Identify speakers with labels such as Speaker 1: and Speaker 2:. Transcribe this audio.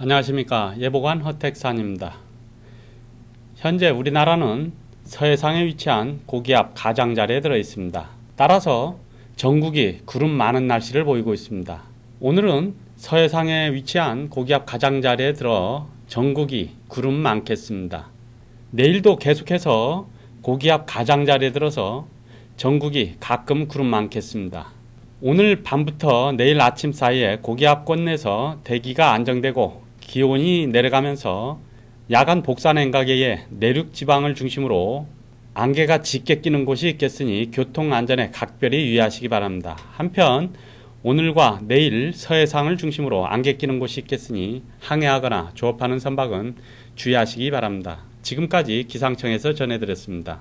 Speaker 1: 안녕하십니까 예보관 허택산입니다. 현재 우리나라는 서해상에 위치한 고기압 가장자리에 들어 있습니다. 따라서 전국이 구름 많은 날씨를 보이고 있습니다. 오늘은 서해상에 위치한 고기압 가장자리에 들어 전국이 구름 많겠습니다. 내일도 계속해서 고기압 가장자리에 들어서 전국이 가끔 구름 많겠습니다. 오늘 밤부터 내일 아침 사이에 고기압권 내서 대기가 안정되고 기온이 내려가면서 야간 행각에 의해 내륙 지방을 중심으로 안개가 짙게 끼는 곳이 있겠으니 교통 안전에 각별히 유의하시기 바랍니다. 한편 오늘과 내일 서해상을 중심으로 안개 끼는 곳이 있겠으니 항해하거나 조업하는 선박은 주의하시기 바랍니다. 지금까지 기상청에서 전해드렸습니다.